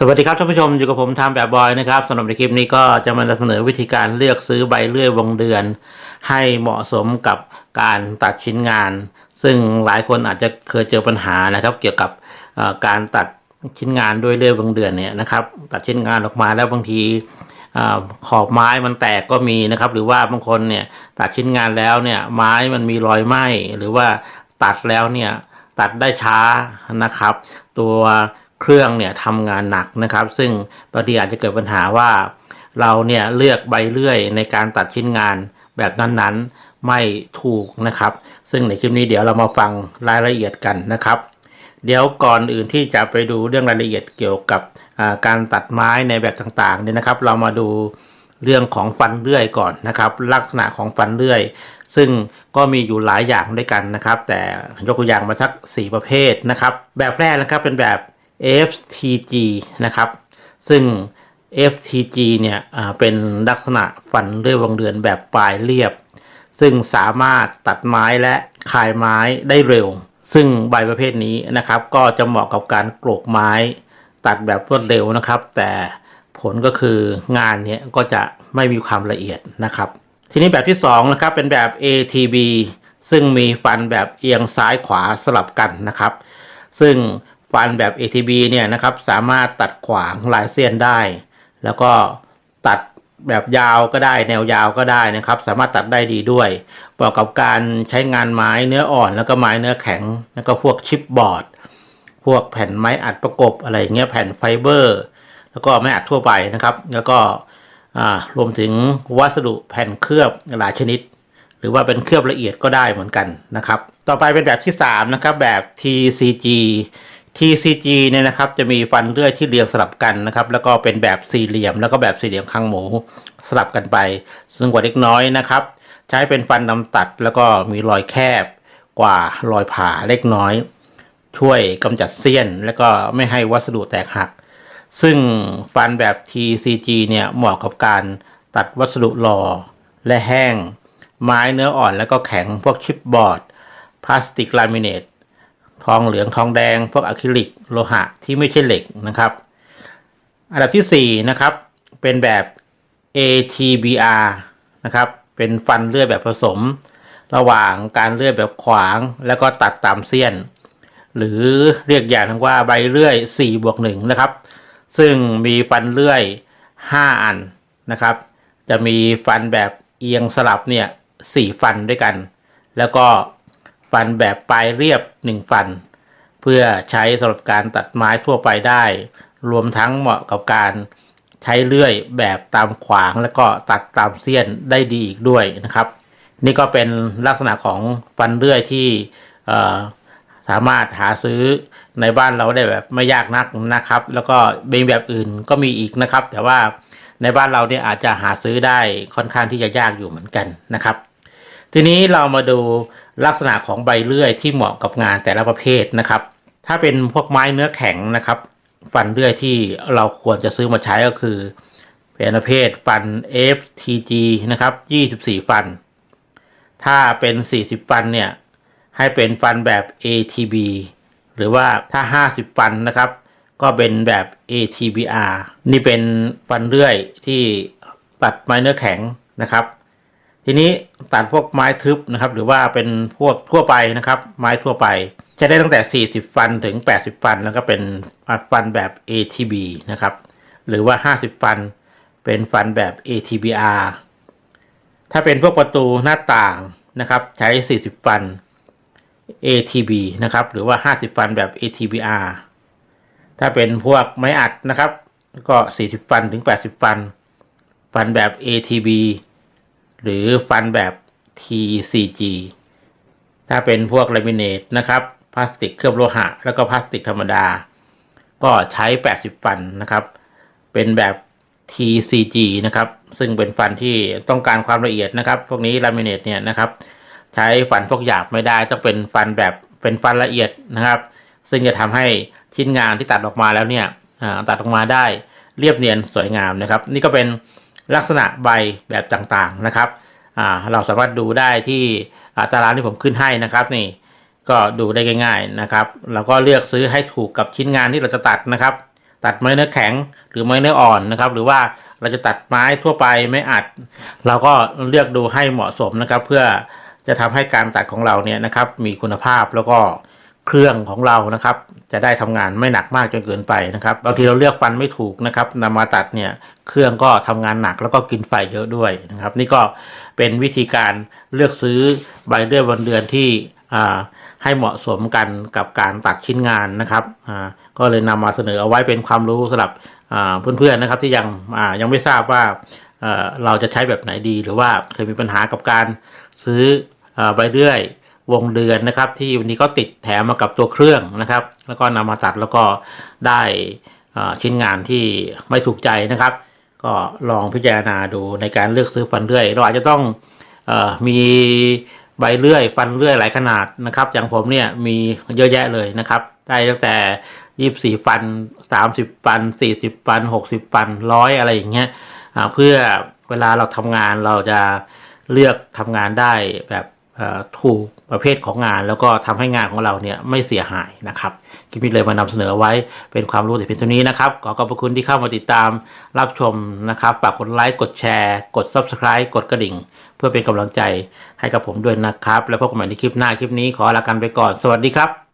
สวัสดีครับท่านผู้ชมอยู่กับผมทำแบบบอยนะครับสำหรับในคลิปนี้ก็จะมานำเสนอวิธีการเลือกซื้อใบเลื่อยวงเดือน ให้เหมาะสมกับการตัดชิ้นงาน ซึ่งหลายคนอาจจะเคยเจอปัญหานะครับ เกี่ยวกับการตัดชิ้นงานด้วยเลื่อยวงเดือนเนี่ยนะครับ ตัดชิ้นงานออกมาแล้วบางทีอขอบไม้มันแตกก็มีนะครับ หรือว่าบางคนเนี่ยตัดชิ้นงานแล้วเนี่ยไม้มันมีรอยไหม้หรือว่าตัดแล้วเนี่ยตัดได้ช้านะครับ ตัว เครื่องเนี่ยทำงานหนักนะครับ ซึ่งบางทีอาจจะเกิดปัญหาว่า เราเนี่ยเลือกใบเลื่อยในการตัดชิ้นงานแบบนั้นๆไม่ถูกนะครับ ซึ่งในคลิปนี้เดี๋ยวเรามาฟังรายละเอียดกันนะครับเดี๋ยวก่อนอื่นที่จะไปดูเรื่องรายละเอียดเกี่ยวกับการตัดไม้ในแบบต่างๆเนี่ยนะครับ เรามาดูเรื่องของฟันเลื่อยก่อนนะครับ ลักษณะของฟันเลื่อย ซึ่งก็มีอยู่หลายอย่างด้วยกันนะครับ แต่ยกตัวอย่างมาสัก 4 ประเภทนะครับ แบบแรกนะครับเป็นแบบ FTG นะครับ ซึ่ง FTG เนี่ยเป็นลักษณะฟันเลื่อยวงเดือนแบบปลายเรียบ ซึ่งสามารถตัดไม้และคายไม้ได้เร็ว ซึ่งใบประเภทนี้นะครับ ก็จะเหมาะกับการโกรกไม้ ตัดแบบรวดเร็วนะครับ แต่ผลก็คืองานเนี้ยก็จะไม่มีความละเอียดนะครับ ทีนี้แบบที่2นะครับเป็นแบบ ATB ซึ่งมีฟันแบบเอียงซ้ายขวาสลับกันนะครับ ซึ่ง ฟันแบบ ATB เนี่ยนะครับสามารถตัดขวางลายเส้นได้ แล้วก็ตัดแบบยาวก็ได้ แนวยาวก็ได้นะครับ สามารถตัดได้ดีด้วยเหมาะกับการใช้งานไม้เนื้ออ่อน แล้วก็ไม้เนื้อแข็ง แล้วก็พวกชิปบอร์ด พวกแผ่นไม้อัดประกบอะไรเงี้ยแผ่นไฟเบอร์ แล้วก็ไม้อัดทั่วไปนะครับ แล้วก็รวมถึงวัสดุแผ่นเคลือบหลายชนิด หรือว่าเป็นเคลือบละเอียดก็ได้เหมือนกันนะครับ ต่อไปเป็นแบบที่3นะครับแบบ TCG TCG เนี่ยนะครับจะมีฟันเลื่อยที่เรียงสลับกันนะครับแล้วก็เป็นแบบสี่เหลี่ยม แล้วก็แบบสี่เหลี่ยมคางหมูสลับกันไปซึ่งกว่าเล็กน้อยนะครับ ใช้เป็นฟันนำตัดแล้วก็มีรอยแคบกว่ารอยผ่าเล็กน้อย ช่วยกำจัดเสี้ยน แล้วก็ไม่ให้วัสดุแตกหัก ซึ่งฟันแบบ TCG เนี่ยเหมาะกับการตัดวัสดุหล่อและแห้ง ไม้เนื้ออ่อนแล้วก็แข็งพวกชิปบอร์ดพลาสติกลามิเนต ทองเหลืองทองแดง พวกอะคริลิกโลหะที่ไม่ใช่เหล็กนะครับ อันดับที่4นะครับเป็นแบบ ATBR นะครับเป็นฟันเลื่อยแบบผสม ระหว่างการเลื่อยแบบขวางแล้วก็ตัดตามเสี้ยนหรือเรียกอย่างหนึงว่าใบเลื่อย4บวก1นะครับ ซึ่งมีฟันเลื่อย 5 อันนะครับ จะมีฟันแบบเอียงสลับเนี่ย4ฟันด้วยกัน แล้วก็ ฟันแบบปลายเรียบ 1 ฟัน เพื่อใช้สำหรับการตัดไม้ทั่วไปได้ รวมทั้งเหมาะกับการใช้เลื่อยแบบตามขวางแล้วก็ตัดตามเสี้ยนได้ดีอีกด้วยนะครับ นี่ก็เป็นลักษณะของฟันเลื่อยที่สามารถหาซื้อในบ้านเราได้แบบไม่ยากนักนะครับ แล้วก็เป็นแบบอื่นก็มีอีกนะครับ แต่ว่าในบ้านเราเนี่ยอาจจะหาซื้อได้ค่อนข้างที่จะยากอยู่เหมือนกันนะครับ ทีนี้เรามาดู ลักษณะของใบเลื่อยที่เหมาะกับงานแต่ละประเภทนะครับ ถ้าเป็นพวกไม้เนื้อแข็งนะครับฟันเลื่อยที่เราควรจะซื้อมาใช้ก็คือ เป็นประเภทฟัน FTG นะครับ 24 ฟัน ถ้าเป็น 40 ฟันเนี่ย ให้เป็นฟันแบบ ATB หรือว่าถ้า 50 ฟันนะครับ ก็เป็นแบบ ATBR นี่เป็นฟันเลื่อยที่ตัดไม้เนื้อแข็งนะครับ ทีนี้ตัดพวกไม้ทึบนะครับ หรือว่าเป็นพวกทั่วไปนะครับ ไม้ทั่วไป จะได้ตั้งแต่ 40 ฟันถึง 80 ฟัน แล้วก็เป็นฟันแบบ ATB นะครับ หรือว่า 50 ฟัน เป็นฟันแบบ ATBR ถ้าเป็นพวกประตูหน้าต่างนะครับ ใช้ 40 ฟัน ATB นะครับ หรือว่า 50 ฟันแบบ ATBR ถ้าเป็นพวกไม้อัดนะครับ ก็ 40 ฟันถึง 80 ฟัน ฟันแบบ ATB หรือฟันแบบ TCG ถ้าเป็นพวกลามิเนตนะครับพลาสติกเคลือบโลหะ แล้วก็พลาสติกธรรมดา ก็ใช้ 80 ฟันนะครับ เป็นแบบ TCG นะครับ ซึ่งเป็นฟันที่ต้องการความละเอียดนะครับ พวกนี้ลามิเนตเนี่ยนะครับ ใช้ฟันพวกหยาบไม่ได้ต้องเป็นฟันแบบเป็นฟันละเอียดนะครับ ซึ่งจะทำให้ชิ้นงานที่ตัดออกมาแล้วเนี่ยอ่าตัดออกมาได้เรียบเนียนสวยงามนะครับ นี่ก็เป็น ลักษณะใบแบบต่างๆนะครับเราสามารถดูได้ที่ตารางที่ผมขึ้นให้นะครับนี่ก็ดูได้ง่าย ๆนะครับเราก็เลือกซื้อให้ถูกกับชิ้นงานที่เราจะตัดนะครับ ตัดไม้เนื้อแข็งหรือไม้เนื้ออ่อนนะครับ หรือว่าเราจะตัดไม้ทั่วไปไม่อัด เราก็เลือกดูให้เหมาะสมนะครับ เพื่อจะทำให้การตัดของเราเนี่ยนะครับ มีคุณภาพแล้วก็เครื่องของเรานะครับ จะได้ทำงานไม่หนักมากจนเกินไปนะครับบางทีเราเลือกฟันไม่ถูกนะครับนำมาตัดเนี่ยเครื่องก็ทำงานหนักแล้วก็กินไฟเยอะด้วยนะครับ นี่ก็เป็นวิธีการเลือกซื้อใบเลื่อยวันเดือนที่ให้เหมาะสมกันกับการตัดชิ้นงานนะครับก็เลยนำมาเสนอเอาไว้เป็นความรู้สำหรับเพื่อนๆนะครับที่ยังยังไม่ทราบว่าเราจะใช้แบบไหนดี หรือว่าเคยมีปัญหากับการซื้อเออใบเลื่อย วงเดือนนะครับ ที่วันนี้ก็ติดแถมมากับตัวเครื่องนะครับ แล้วก็นำมาตัดแล้วก็ได้ชิ้นงานที่ไม่ถูกใจนะครับ ก็ลองพิจารณาดูในการเลือกซื้อฟันเลื่อย เราอาจจะต้องอมีใบเลื่อยฟันเลื่อยหลายขนาดนะครับ อย่างผมเนี่ยมีเยอะแยะเลยนะครับ ได้ตั้งแต่ยี่สิบสี่ฟันสามสิบฟันสี่สิบฟันหกสิบฟันร้อยอะไรอย่างเงี้ยเพื่อเวลาเราทำงานเราจะเลือกทำงานได้แบบ ถูกประเภทของงาน แล้วก็ทำให้งานของเราเนี่ยไม่เสียหายนะครับคลิปนี้เลยมานำเสนอไว้เป็นความรู้แต่เพียงเท่านี้นะครับขอขอบพระคุณที่เข้ามาติดตามรับชมนะครับฝากกดไลค์กดแชร์ กด Subscribe กดกระดิ่ง เพื่อเป็นกำลังใจให้กับผมด้วยนะครับ แล้วพบกันใหม่ในคลิปหน้าคลิปนี้ขอลากันไปก่อนสวัสดีครับ